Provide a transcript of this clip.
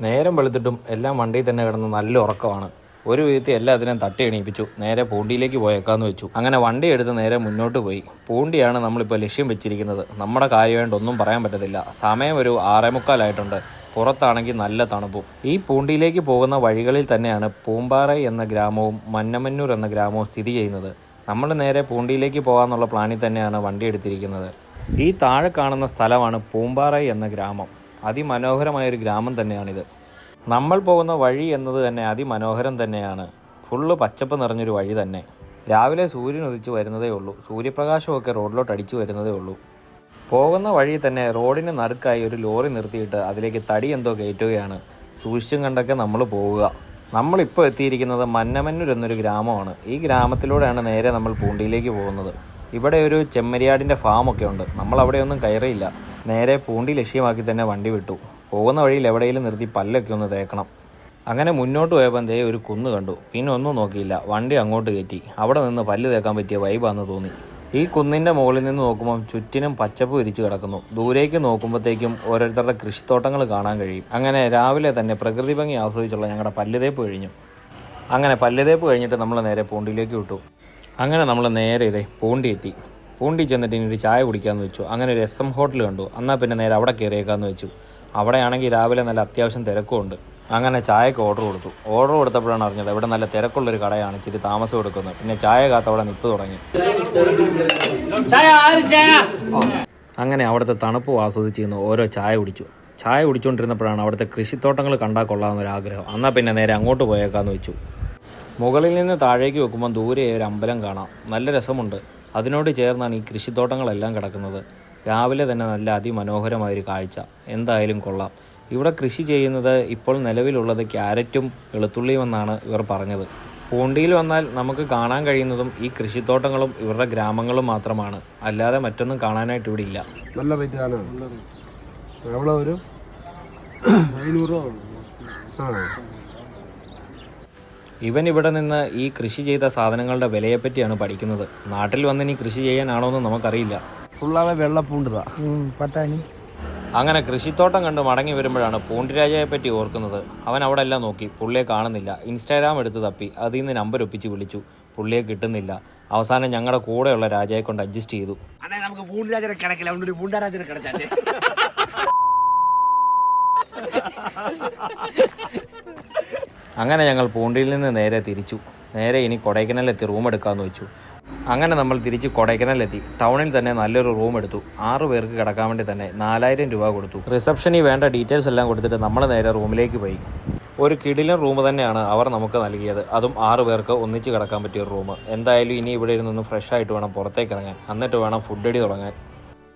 നേരം വെളുത്തിട്ടും എല്ലാം വണ്ടിയിൽ തന്നെ കിടന്ന് നല്ല ഉറക്കമാണ്. ഒരു വിധത്തിൽ അതിനെ തട്ടി എണീപ്പിച്ചു. നേരെ പൂണ്ടിയിലേക്ക് പോയേക്കാന്ന് വെച്ചു. അങ്ങനെ വണ്ടി എടുത്ത് നേരെ മുന്നോട്ട് പോയി. പൂണ്ടിയാണ് നമ്മളിപ്പോൾ ലക്ഷ്യം വെച്ചിരിക്കുന്നത്. നമ്മുടെ കാര്യമായിട്ട് ഒന്നും പറയാൻ പറ്റത്തില്ല. സമയം ഒരു ആറേ മുക്കാലായിട്ടുണ്ട്. പുറത്താണെങ്കിൽ നല്ല തണുപ്പും. ഈ പൂണ്ടിയിലേക്ക് പോകുന്ന വഴികളിൽ തന്നെയാണ് പൂമ്പാറ എന്ന ഗ്രാമവും മന്നമന്നൂർ എന്ന ഗ്രാമവും സ്ഥിതി ചെയ്യുന്നത്. നമ്മൾ നേരെ പൂണ്ടിയിലേക്ക് പോകാമെന്നുള്ള പ്ലാനിൽ തന്നെയാണ് വണ്ടി എടുത്തിരിക്കുന്നത്. ഈ താഴെ കാണുന്ന സ്ഥലമാണ് പൂമ്പാറ എന്ന ഗ്രാമം. അതിമനോഹരമായൊരു ഗ്രാമം തന്നെയാണിത്. നമ്മൾ പോകുന്ന വഴി എന്നത് തന്നെ അതിമനോഹരം തന്നെയാണ്. ഫുള്ള് പച്ചപ്പ് നിറഞ്ഞൊരു വഴി തന്നെ. രാവിലെ സൂര്യൻ ഉദിച്ച് വരുന്നതേ ഉള്ളൂ. സൂര്യപ്രകാശമൊക്കെ റോഡിലോട്ട് അടിച്ചു വരുന്നതേ ഉള്ളൂ. പോകുന്ന വഴി തന്നെ റോഡിന് നടുക്കായി ഒരു ലോറി നിർത്തിയിട്ട് അതിലേക്ക് തടി എന്തോ കയറ്റുകയാണ്. സൂക്ഷിച്ചും കണ്ടൊക്കെ നമ്മൾ പോവുക. നമ്മളിപ്പോൾ എത്തിയിരിക്കുന്നത് മന്നമന്നൂർ എന്നൊരു ഗ്രാമമാണ്. ഈ ഗ്രാമത്തിലൂടെയാണ് നേരെ നമ്മൾ പൂണ്ടിയിലേക്ക് പോകുന്നത്. ഇവിടെ ഒരു ചെമ്മരിയാടിന്റെ ഫാമൊക്കെ ഉണ്ട്. നമ്മൾ അവിടെയൊന്നും കയറിയില്ല. നേരെ പൂണ്ടി ലക്ഷ്യമാക്കി തന്നെ വണ്ടി വിട്ടു. പോകുന്ന വഴിയിൽ എവിടെയെങ്കിലും നിർത്തി പല്ലൊക്കെ ഒന്ന് തേക്കണം. അങ്ങനെ മുന്നോട്ട് പോയപ്പോൾ ദേ ഒരു കുന്ന് കണ്ടു. പിന്നെ ഒന്നും നോക്കിയില്ല. വണ്ടി അങ്ങോട്ട് കയറ്റി. അവിടെ നിന്ന് പല്ല് തേക്കാൻ പറ്റിയ വൈബാന്ന് തോന്നി. ഈ കുന്നിന്റെ മുകളിൽ നിന്ന് നോക്കുമ്പോൾ ചുറ്റിനും പച്ചപ്പ് വിരിച്ച് കിടക്കുന്നു. ദൂരേക്ക് നോക്കുമ്പോഴത്തേക്കും ഓരോരുത്തരുടെ കൃഷിത്തോട്ടങ്ങൾ കാണാൻ കഴിയും. അങ്ങനെ രാവിലെ തന്നെ പ്രകൃതി ഭംഗി ആസ്വദിച്ചുള്ള ഞങ്ങളുടെ പല്ലുതേപ്പ് കഴിഞ്ഞു. അങ്ങനെ പല്ലുതേപ്പ് കഴിഞ്ഞിട്ട് നമ്മൾ നേരെ പൂണ്ടിയിലേക്ക് വിട്ടു. അങ്ങനെ നമ്മൾ നേരെ ഇതേ പൂണ്ടി എത്തി. പൂണ്ടി ചെന്നിട്ട് ഇനി ഒരു ചായ കുടിക്കാമെന്ന് വെച്ചു. അങ്ങനെ ഒരു എസ് എം ഹോട്ടൽ കണ്ടു. എന്നാൽ പിന്നെ നേരെ അവിടെ കയറിയേക്കാന്ന് വെച്ചു. അവിടെയാണെങ്കിൽ രാവിലെ നല്ല അത്യാവശ്യം തിരക്കുമുണ്ട്. അങ്ങനെ ചായക്ക് ഓർഡർ കൊടുത്തു. ഓർഡർ കൊടുത്തപ്പോഴാണ് അറിഞ്ഞത് ഇവിടെ നല്ല തിരക്കുള്ളൊരു കടയാണ് ഇച്ചിരി താമസം എടുക്കുന്നത്. പിന്നെ ചായ കാത്ത അവിടെ നിപ്പ് തുടങ്ങി. അങ്ങനെ അവിടുത്തെ തണുപ്പ് ആസ്വദിച്ചിരുന്നു ഓരോ ചായ കുടിച്ചു. ചായ കുടിച്ചുകൊണ്ടിരുന്നപ്പോഴാണ് അവിടുത്തെ കൃഷിത്തോട്ടങ്ങൾ കണ്ടാൽ കൊള്ളാമെന്നൊരു ആഗ്രഹം എന്നാൽ പിന്നെ നേരെ അങ്ങോട്ട് പോയേക്കാന്ന് വെച്ചു. മുകളിൽ നിന്ന് താഴേക്ക് വെക്കുമ്പോൾ ദൂരെ ഒരു അമ്പലം കാണാം. നല്ല രസമുണ്ട്. അതിനോട് ചേർന്നാണ് ഈ കൃഷിത്തോട്ടങ്ങളെല്ലാം കിടക്കുന്നത്. രാവിലെ തന്നെ നല്ല അതിമനോഹരമായൊരു കാഴ്ച. എന്തായാലും കൊള്ളാം. ഇവിടെ കൃഷി ചെയ്യുന്നത് ഇപ്പോൾ നിലവിലുള്ളത് ക്യാരറ്റും വെളുത്തുള്ളിയും എന്നാണ് ഇവർ പറഞ്ഞത്. പൂണ്ടിയിൽ വന്നാൽ നമുക്ക് കാണാൻ കഴിയുന്നതും ഈ കൃഷിത്തോട്ടങ്ങളും ഇവരുടെ ഗ്രാമങ്ങളും മാത്രമാണ്. അല്ലാതെ മറ്റൊന്നും കാണാനായിട്ട് ഇവിടെ ഇല്ല. നല്ല റേറ്റ് ആണ്. ഇവൻ ഇവിടെ നിന്ന് ഈ കൃഷി ചെയ്ത സാധനങ്ങളുടെ വിലയെപ്പറ്റിയാണ് പഠിക്കുന്നത്. നാട്ടിൽ വന്ന് ഇനി കൃഷി ചെയ്യാനാണോ എന്ന് നമുക്കറിയില്ല. അങ്ങനെ കൃഷിത്തോട്ടം കണ്ട് മടങ്ങി വരുമ്പോഴാണ് പൂണ്ടിരാജയെ പറ്റി ഓർക്കുന്നത്. അവൻ അവിടെ എല്ലാം നോക്കി. പുള്ളിയെ കാണുന്നില്ല. ഇൻസ്റ്റാഗ്രാം എടുത്ത് തപ്പി. അതിൽ നിന്ന് നമ്പർ ഒപ്പിച്ച് വിളിച്ചു. പുള്ളിയെ കിട്ടുന്നില്ല. അവസാനം ഞങ്ങളുടെ കൂടെയുള്ള രാജയെ കൊണ്ട് അഡ്ജസ്റ്റ് ചെയ്തു. നമുക്ക് പൂണ്ടിരാജനെ കിടക്കില്ല. അവിടെ ഒരു അങ്ങനെ ഞങ്ങൾ പൂണ്ടിയിൽ നിന്ന് നേരെ തിരിച്ചു. നേരെ ഇനി കൊടൈക്കനാലെത്തി റൂം എടുക്കാമെന്ന് വെച്ചു. അങ്ങനെ നമ്മൾ തിരിച്ച് കൊടൈക്കനാലെത്തി ടൗണിൽ തന്നെ നല്ലൊരു റൂം എടുത്തു. ആറ് പേർക്ക് കിടക്കാൻ വേണ്ടി തന്നെ നാലായിരം രൂപ കൊടുത്തു. റിസപ്ഷനിൽ വേണ്ട ഡീറ്റെയിൽസ് എല്ലാം കൊടുത്തിട്ട് നമ്മൾ നേരെ റൂമിലേക്ക് പോയി. ഒരു കിടിലൻ റൂം തന്നെയാണ് അവർ നമുക്ക് നൽകിയത്. അതും ആറ് പേർക്ക് ഒന്നിച്ച് കിടക്കാൻ പറ്റിയ ഒരു റൂം. എന്തായാലും ഇനി ഇവിടെ ഇരുന്നൊന്ന് ഫ്രഷ് ആയിട്ട് വേണം പുറത്തേക്ക് ഇറങ്ങാൻ. എന്നിട്ട് വേണം ഫുഡ് അടി തുടങ്ങാൻ.